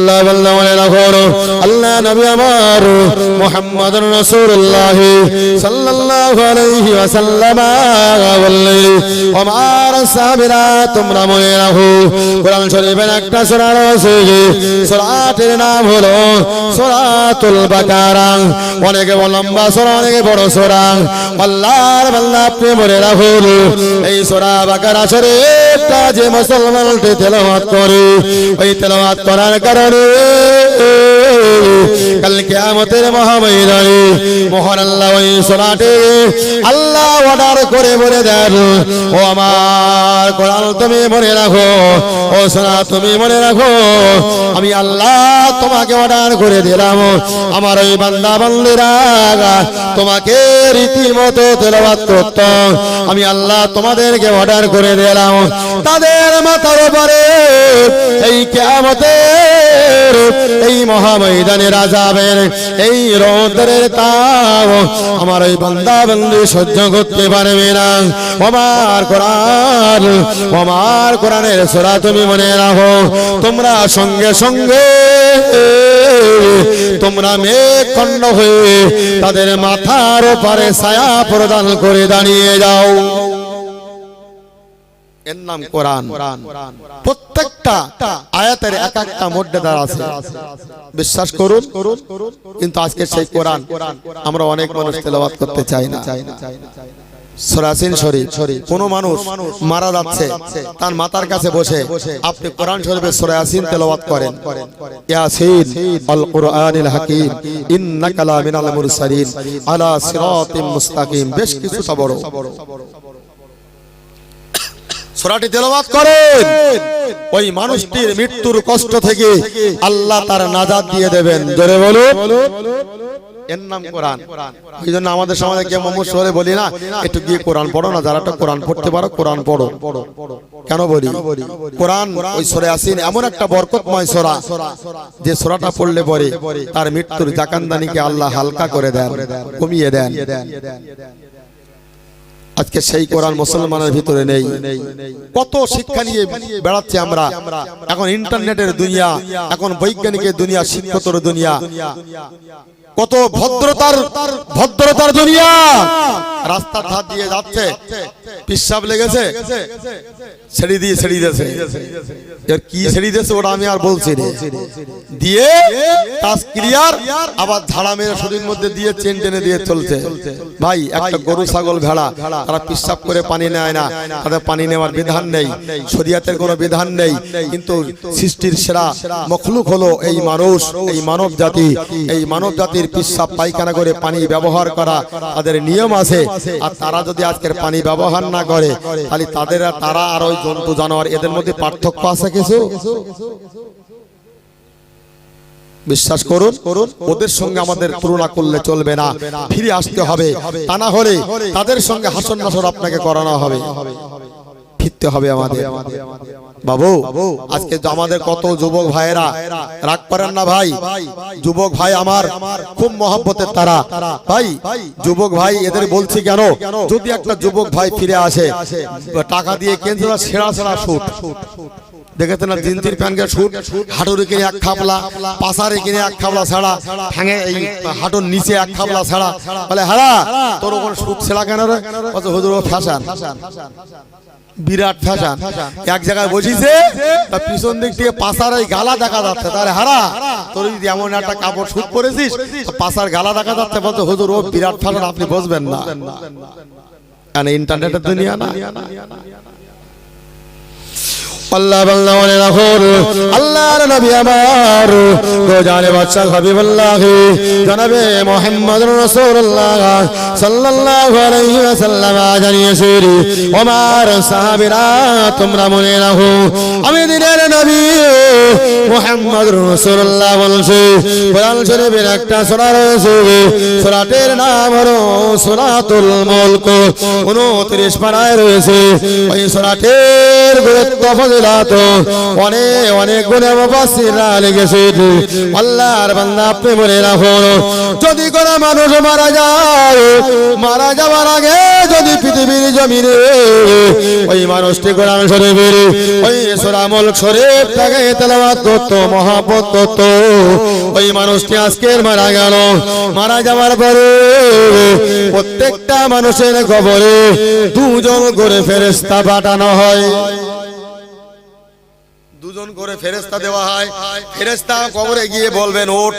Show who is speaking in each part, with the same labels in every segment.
Speaker 1: আল্লাহ আল্লাহ মনে রাখো আল্লাহ নবী আমার মুহাম্মদ রাসূলুল্লাহ সাল্লাল্লাহু আলাইহি ওয়াসাল্লাম বললেন আমার সাহাবীরা তোমরা মনে রাখো, কোরআন শরীফের একটা সূরা রয়েছে সূরাটির নাম হলো সূরাতুল বাকারা। অনেক লম্বা সূরা, অনেক বড় সূরা। আল্লাহর বান্দা, আপনি মনে রাখুন, এই সূরা বাকারা শরীফটা যে মুসলমানটি তেলাওয়াত করে, ওই তেলাওয়াত করার কারণে Hey. কাল মহান আল্লাহ ওই সোনাটে আল্লাহ অর্ডার করে বলে দেন, ও আমার কোরআন তুমি মনে রাখো, ও সোনা তুমি মনে রাখো, আমি আল্লাহ তোমাকে অর্ডার করে দিলাম। আমার ওই বান্দা বান্দিরা তোমাকে রীতিমতো তেলাওয়াত করতে। আমি আল্লাহ তোমাদেরকে অর্ডার করে দিলাম। তাদের মাথার উপরে এই কিয়ামতের এই মহাময়দানের আজাবের এই রৌদ্রের তাও আমার ওই বান্দা বন্দি সহ্য করতে পারবে না। আমার কোরআন আমার কোরআনের সোরা তুমি মনে রাখো। তোমরা সঙ্গে সঙ্গে, তোমরা মেঘ খণ্ড হয়ে তাদের মাথার ওপারে ছায়া প্রদান করে দাঁড়িয়ে যাও। এর নাম কোরআন। প্রত্যেকটা আয়াতের এক একটা মর্যাদা আছে। বিশ্বাস করুন, কিন্তু আজকে সেই কোরআন আমরা অনেক মানুষ তেলাওয়াত করতে চাই না। সরাসিন শরীফ, কোন মানুষ মারা যাচ্ছে, তার মাতার কাছে বসে আপনি কোরআন শরীফের সরাসিন তেলাওয়াত করেন। ইয়াসিন আল কুরআনিল হাকিম বেশ কিছু বড় সোরাটি তেলাওয়াত করেন। ওই মানুষটির মৃত্যুর কষ্ট থেকে আল্লাহ তার নাজাদ দিয়ে দেবেন। জোরে বলুন। এর নাম কোরআন। এই জন্য আমাদের সমাজে মোহাম্মদ বলি না একটু গিয়ে কোরআন পড়ো না যারা কোরআন পড়তে পারো কোরআন পড়ো। কেন বলি? কোরআন ওই সরে আসিন এমন একটা বরকতময় সোরা যে সোরাটা পড়লে পরে তার মৃত্যুর জাকান্দানিকে আল্লাহ হালকা করে দেন কমিয়ে দেন। আজকে সেই কোরআন মুসলমানের ভিতরে নেই। কত শিক্ষা নিয়ে বেড়াচ্ছি আমরা। এখন ইন্টারনেটের দুনিয়া এখন বৈজ্ঞানিকের দুনিয়া শিক্ষতর দুনিয়া। কত ভদ্রতার ভদ্রতার দুনিয়া। রাস্তার ধার দিয়ে যাচ্ছে। পিসাব লেগেছে। ছেড়ে দিয়ে ছেড়ে দিয়েছে। এর কি ছেড়ে দিয়েছে ওটা আমি আর বলছি দিয়ে টাচ ক্লিয়ার, আবার ঝাড়া মেরে শরীর মধ্যে দিয়ে চেন টেনে দিয়ে চলছে। ভাই, একটা গরু, ছাগল, ভেড়া, তারা পিসাব করে পানি নেয় না। তাদের পানি নেওয়ার বিধান নেই। শরিয়াতের কোনো বিধান নেই। কিন্তু সৃষ্টির সেরা মখলুক হলো এই মানুষ, এই মানব জাতি। এই মানব জাতির পিসাব পায়খানা করে পানি ব্যবহার করা তাদের নিয়ম আছে। আর তারা যদি আজকের পানি ব্যবহার না করে তাহলে তাদের তারা আর ওই জন্তু জানোয়ার, এদের মধ্যে পার্থক্য আছে কিছু? বিশ্বাস করুন, ওদের সঙ্গে আমাদের তুলনা করলে চলবে না, ফিরে আসতে হবে। তা না হলে তাদের সঙ্গে হাসন নাসর আপনাকে করানো হবে। ফিরতে হবে আমাদের। বাবু, আজকে আমাদের কত যুবক ভাইয়েরা রাগ করেন না ভাই? যুবক ভাই আমার খুব মহব্বতের তারা। ভাই, যুবক ভাই এদের বলছি কেন? যদি একটা যুবক ভাই ফিরে আসে, টাকা দিয়ে কেন্দ্র সেরা সেরা শুট দেখেছেন হাঁটুর কিনে বিরাট ফ্যাশন। এক জায়গায় বসিছে তা পিছন দিক থেকে পাশার এই গালা দেখা যাচ্ছে। তাহলে হারা, তোর যদি এমন একটা কাপড় শুট করেছিস পাশার গালা দেখা যাচ্ছে বলতে, হুজুর, ও বিরাট ফ্যাশন, আপনি বসবেন না। কেন ইন্টারনেটের দুনিয়া না। আল্লাহ বাদশা হাবিবুল্লাহ জনাবে মুহাম্মদ রাসূলুল্লাহ। সাল্লাল্লাহু আলাইহি ওয়াসাল্লাম জানিয়েছে ওমর সাহাবীরা, তোমরা মনে রাখো, আমি দিনের নবী মুহাম্মদ রাসূলুল্লাহ বলছে, কোরআন শরীফের একটা সূরা রয়েছে, সূরাটির নাম হলো সূরাতুল মুলক 29 পারায় রয়েছে, ওই সূরাটির গুরুত্ব, ফজিলাত, অনেক অনেক গুণে মুফাসসিররা লিখেছেন আল্লাহর বান্দা আপনি বলে রাখুন, যদি কোনো মানুষ মারা যায় মারা যাওয়ার আগে যদি পৃথিবীর জমিনে ওই মানুষটি কোরআন শরীফের ওই সোরামল শরীফ তাকে তেলাওয়াত করতো মহাপত করতো, ওই মানুষটি আজকের মারা গেল। মারা যাওয়ার পরে প্রত্যেকটা মানুষের কবরে দুজন করে ফেরেস্তা পাঠানো হয়। দুজন করে ফেরেস্তা দেওয়া হয়। ফেরেস্তা কবরে গিয়ে বলবেন, ওঠ।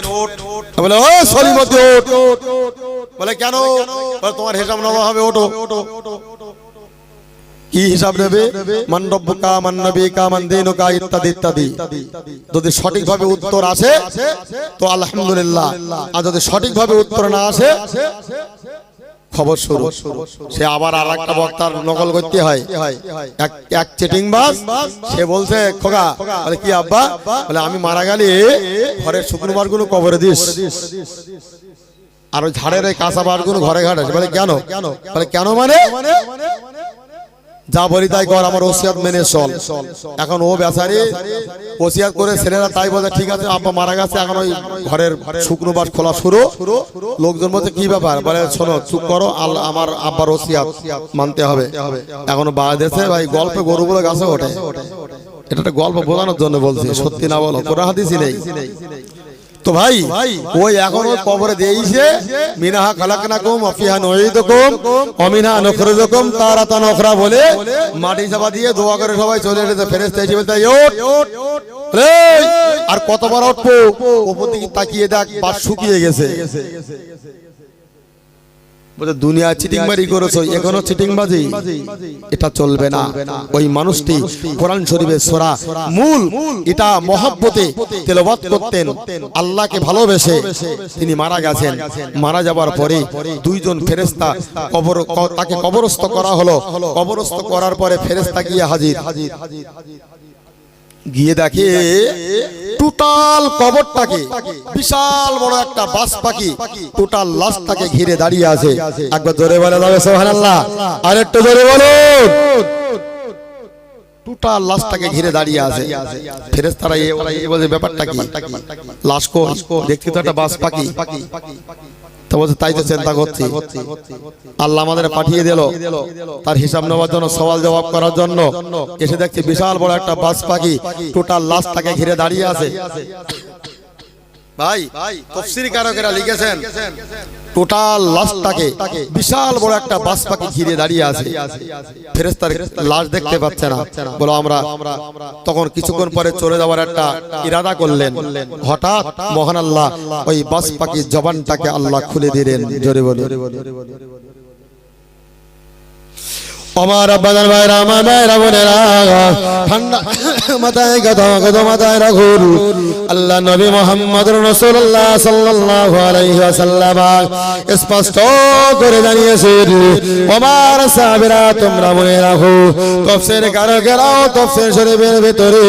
Speaker 1: বলে, ও সলিমতি, ওঠ। বলে, কেন? তোমার হিসাব নেওয়া হবে, ওঠো। কি হিসাব নেবে? মান্ডব্য কা মান্নবী কা মান্দিন কা ইত্যাদি ইত্যাদি। যদি সঠিকভাবে উত্তর আসে, তো আলহামদুলিল্লাহ। আর যদি সঠিকভাবে উত্তর না আসে, খবর শুরু। সে আবার আর একটা বক্তার নকল করতে হয়। এক চিটিং সে বলছে, খোকা, বলে, কি আব্বা? বলে, আমি মারা গেলে ঘরের শুকনো গুলো কবরে দিস। আর ওই ঝাড়ের এই কাঁচা গুলো ঘরে ঘাটে বলে, কেন? বলে, কেন মানে? যা বলি তাই কর, আমার ওসিয়াত মেনে চল। এখন ও বেচারি ওসিয়াত করে ছেলেরা তাই বলে, ঠিক আছে, আব্বা মারা গেছে, এখন ওই ঘরের শুকনো বাস খোলা শুরু। লোকজন বলছে, কি ব্যাপার? বলে, শোনো, চুপ করো আমার আব্বার ওসিয়াত মানতে হবে। এখন বাংলাদেশে ভাই, গল্পে গরুগুলো গাছে ওঠে। এটা একটা গল্প বোঝানোর জন্য বলছি, সত্যি না বলো কোরআন হাদিসই নেই। তো ভাই ওই এখন কবরে দিয়েছে। মিনাহা খালাকনাকুম অফিহা নহিদকুম অমিনা নখরুজকুম তারা তা নখরা বলে মাটি চাপা দিয়ে দোয়া করে সবাই চলে এসেছে। ফেরেশতা এসে বলতে তাই আর কতবার উঠবো? উপর দিকে তাকিয়ে দেখ বাস শুকিয়ে গেছে। বলে দুনিয়া চিটিং বাড়ি করেছ এখনও চিটিং বাজি এটা চলবে না। ওই মানুষটি কোরআন শরীফের সোরা মূল এটা মহাব্বতে তেলাওয়াত করতেন। আল্লাহকে ভালোবেসে তিনি মারা গেছেন। মারা যাবার পরে দুইজন ফেরেশতা কবর তাকে কবরস্থ করা হলো। কবরস্থ করার পরে ফেরেশতা গিয়ে হাজির হাজির হাজির। গিয়ে দেখে টোটাল কবরটাকে বিশাল বড় একটা বাস পাখি টোটাল লাশটাকে ঘিরে দাঁড়িয়ে আছে। একবার জোরে বলে যাবে সুবহানাল্লাহ। আর একটু জোরে বলুন টোটাল লাশটাকে ঘিরে দাঁড়িয়ে আছে। ফেরেশতারা এ ওরা এ বলে ব্যাপারটা কি? লাশ কো দেখতে তো একটা বাস পাখি। তাই তো চিন্তা করছি। আমাদের পাঠিয়ে দিল। তার হিসাব নেওয়ার জন্য, সওয়াল জবাব করার জন্য। এসে দেখছি বিশাল বড় একটা পাখি টোটাল ঘিরে দাঁড়িয়ে আছে। ভাই তফসির কারকেরা লিখেছেন টোটাল লাশটাকে বিশাল বড় একটা বাস পাখি ঘিরে দাঁড়িয়ে আছে। ফেরেস্তার লাশ দেখতে পাচ্ছে না। বলো আমরা তখন কিছুক্ষণ পরে চলে যাওয়ার একটা ইরাদা করলেন। হঠাৎ মহান আল্লাহ ওই বাস পাখির জবানটাকে আল্লাহ খুলে দিলেন। জোরে বলে স্পষ্ট করে জানিয়েছেন আমার সাহাবীরা, তোমরা মনে রাখো, তফসির কারকেরাও তফসির শরীফের ভিতরে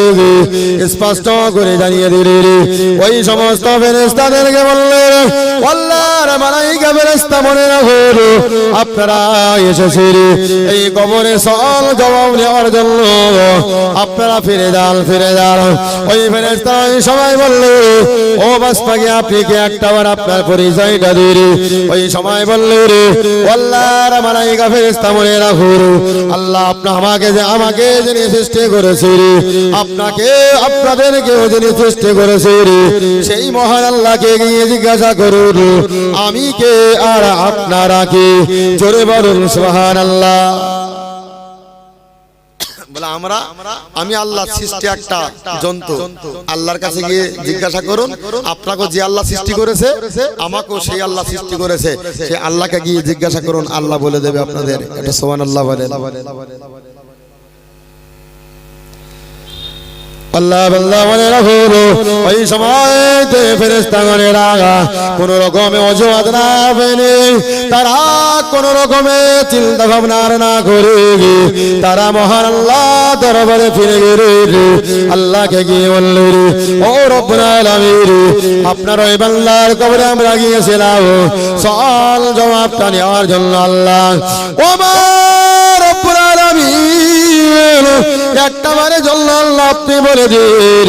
Speaker 1: স্পষ্ট করে জানিয়ে দিলেন, ওই সমস্ত ফেরেশতাদেরকে বললেন আপনারা এসেছেন, এই কবরে সল জবাব নেওয়ার জন্য আপনারা ফিরে যান ফিরে যান। ওই ফেরেশতা সবাই বলল, ও বাসপাকে আপনি কি একটাবার আপনার পরিচয়টা দিন? ওই সময় বলল, রে, আল্লাহর মালাইকা ফেরেশতা মনে রাখো আল্লাহ আপনি আমাকে যে, আমাকে যিনি সৃষ্টি করেছে আপনাকে, আপনাদেরকেও যিনি সৃষ্টি করেছে সেই মহান আল্লাহকে গিয়ে জিজ্ঞাসা করুন, আমি কে আর আপনারা কে? জোরে বলুন সুবহান আল্লাহ বলে আমরা আমি আল্লাহ সৃষ্টি একটা জন্তু। আল্লাহর কাছে গিয়ে জিজ্ঞাসা করুন আপনাকে যে আল্লাহ সৃষ্টি করেছে আমাকেও সেই আল্লাহ সৃষ্টি করেছে। সেই আল্লাহকে গিয়ে জিজ্ঞাসা করুন আল্লাহ বলে দেবে আপনাদের। এটা আল্লাহ বলে আল্লাহ আল্লাহ মনে রাখো ওই সময় ফেরেস্তা মনে রাখা কোন রকমে অজুহাত না ফেলে তারা কোন রকমে চিন্তা ভাবনার না করে তারা মহান আল্লাহ দরবারে ফিরে গেলে আল্লাহকে গিয়ে বলল ও রব্বুল আপনার ওই বাংলার কবরে আমরা গিয়েছিলাম সল জবাবটা নেওয়ার জন্য আল্লাহ ও একটা বারে জন্য আপনি বলে দিন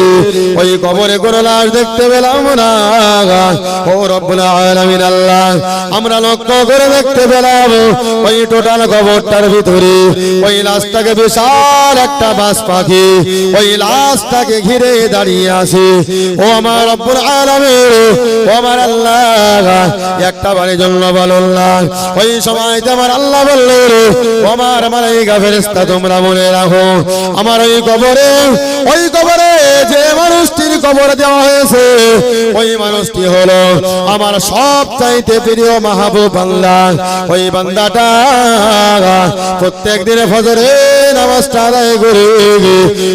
Speaker 1: ওই কবরে কোনো লাশ দেখতে পেলাম না আমরা লক্ষ্য করে দেখতে পেলাম ওই টোটাল কবরটার ভিতরে ওই লাশটাকে বিশাল একটা বাস পাখি, ওই লাশটাকে ঘিরে দাঁড়িয়ে আছে। ও আমার রব্বুল আলামিন, ও আমার আল্লাহ একটা বারের জন্য বলুন ওই সময় আমার আল্লাহ বললেন, ও আমার মালাইকা ফেরেশতা, তোমরা মনে রাখো আমার ওই কবরে ওই কবরে যে মানুষটির কবর দেওয়া হয়েছে, ওই মানুষটি হলো আমার সব চাইতে প্রিয় মাহবুব বান্দা। ওই বান্দাটা প্রত্যেক দিনে ফজরে নামাজটা আদায় করে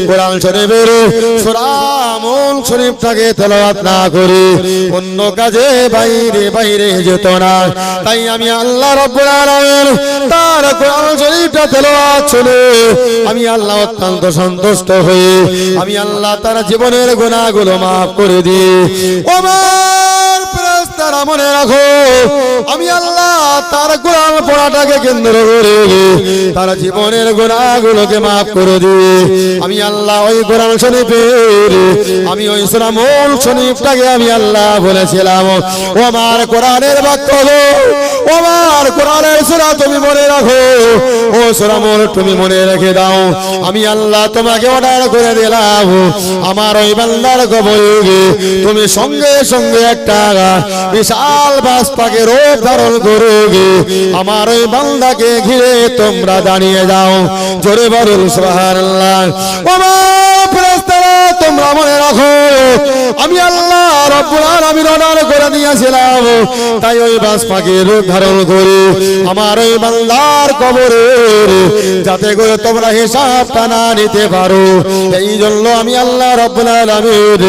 Speaker 1: কোরআন শরীফের সূরা মুল শরীফটাকে তেলাওয়াত না করে অন্য কাজে বাইরে বাইরে যেত না। তাই আমি আল্লাহ আলামিন তার কোরআন শরীফটা তেলাওয়াত শুনে আমি আল্লাহ অত্যন্ত সন্তুষ্ট হয়ে আমি আল্লাহ তার জীবনের গুনাহগুলো maaf করে দিই। মনে রাখো, আমি আল্লাহ তার কোরআন পড়াটাকে কেন্দ্র করে তার জীবনের গুনাহগুলোকে maaf করে দিই আমি আল্লাহ ওই কোরআন শরীফের, আমি ওই সূরা শরীফটাকে আমি আল্লাহ বলেছিলাম। ও আমার কোরআনের বাক্য ও আমার কোরআনের সূরা তুমি মনে রাখো, ও সূরা তুমি মনে রেখে দাও। আমি আল্লাহ তোমাকে অর্ডার করে দিলাম। আমার ওই বান্দার কবরে তুমি সঙ্গে সঙ্গে একটা বিশাল বাস পাকে রূপ ধারণ আমার ওই বান্দাকে ঘিরে তোমরা দাঁড়িয়ে যাও জোরে বলুন সুবহানাল্লাহ। তোমরা মনে রাখো, আমি আল্লাহ রব্বুল আলামিন অর্ডার করে দিয়েছিলাম। তাই ওই বাস পাকে রূপ ধারণ করে। আমার ওই বান্দার কবরে, যাতে করে তোমরা হিসাবটা না নিতে পারো। এই জন্য আমি আল্লাহ রব্বুল আলামিন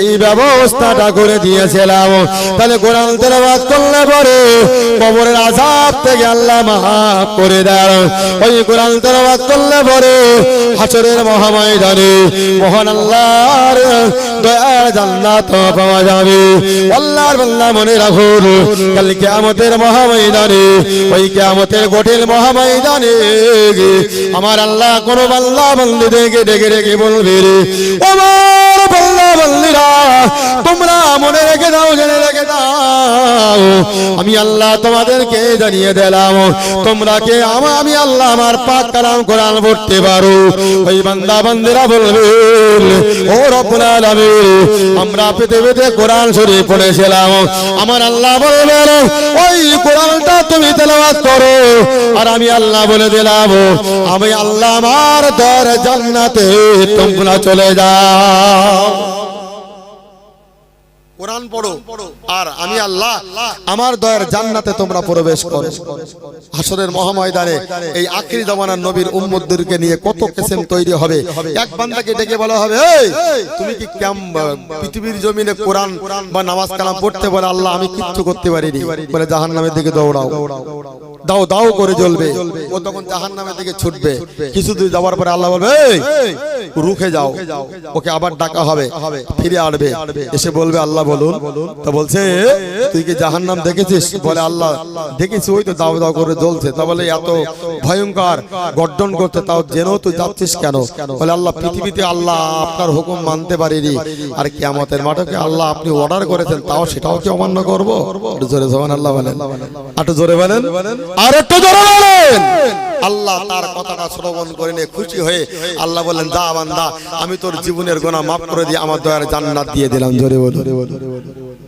Speaker 1: এই ব্যবস্থাটা করে দিয়েছিলাম। তাহলে কোরআন তেলাওয়াত করলে পরে কবরের আযাব থেকে আল্লাহ মাফ করে দেন। ওই কোরআন তেলাওয়াত করলে পরে হাসরের মহাময়দানে মহান আল্লাহর দয়ার জান্নাত পাওয়া যাবে। আল্লাহর বান্দা মনে রাখুন, কাল কিয়ামতের মহাময়দানে, ওই কিয়ামতের কঠিন মহাময়দানে আমার আল্লাহ কোন বান্দা বান্দি দেখে ডেকে ডেকে বলবে রে, আমার বান্দা বান্দিরা, তোমরা মনে রেখে দাও, জেনে রেখে দাও। আমি আল্লাহ তোমাদেরকে জানিয়ে দিলাম, তোমরা কে আমা আমি আল্লাহ আমার পাক কালাম কোরআন পড়তে পারো। ওই বান্দা বান্দিরা বলবে ও রব্বুল আলামিন, আমরা পৃথিবীতে কোরআন শরীফ পড়েছিলাম। আমার আল্লাহ বলবেন ওই কোরআনটা তুমি তেলাওয়াত করো। আর আমি আল্লাহ বলে দিলাম, আমি আল্লাহ আমার দর জান্নাতে তোমরা চলে যাও। কোরআন পড়ো। আর আমি আল্লাহ আমার দয়ার জান্নাতে তোমরা প্রবেশ করো। হাসরের মহাময়দানে এই আখরি জামানার নবীর উম্মতদেরকে নিয়ে কত কিসম তৈরি হবে। এক বান্দাকে ডেকে বলা হবে এই তুমি কি কেম পৃথিবীর জমিনে কোরআন বা নামাজ কালাম পড়তে বলে আল্লাহ আমি কিচ্ছু করতে পারিনি। বলে জাহান্নামের দিকে দৌড়াও। দাও দাও করে জ্বলবে। ও তখন জাহান্নামের দিকে ছুটবে। কিছু দূর যাওয়ার পরে আল্লাহ বলবে এই রুখে যাও। ওকে আবার ডাকা হবে ফিরে আসবে এসে বলবে আল্লাহ বলুন। তা বলছে, তুই কি জাহান্নাম দেখেছিস? বলে, আল্লাহ দেখেছি, ওই তো দাও দাও করে জ্বলছে। তা বলে, এত ভয়ঙ্কর গর্জন করতে তাও জেনেও তুই যাচ্ছিস কেন? বলে, আল্লাহ পৃথিবীতে আল্লাহ আপনার হুকুম মানতে পারিনি। আর কিয়ামতের মাঠকে আল্লাহ আপনি অর্ডার করেছেন, তাও সেটাও কি অমান্য করব? জোরে জবান আল্লাহ বলেন। একটু জোরে বলেন। আর একটু জোরে বলেন। আল্লাহ তার কথাটা শ্রবণ করে নিয়ে খুশি হয়ে আল্লাহ বলেন, যা বান্দা, আমি তোর জীবনের গোনা মাফ করে দিয়ে আমার দয়ার জান্নাত দিয়ে দিলাম। জোরে বলো തരുവൻ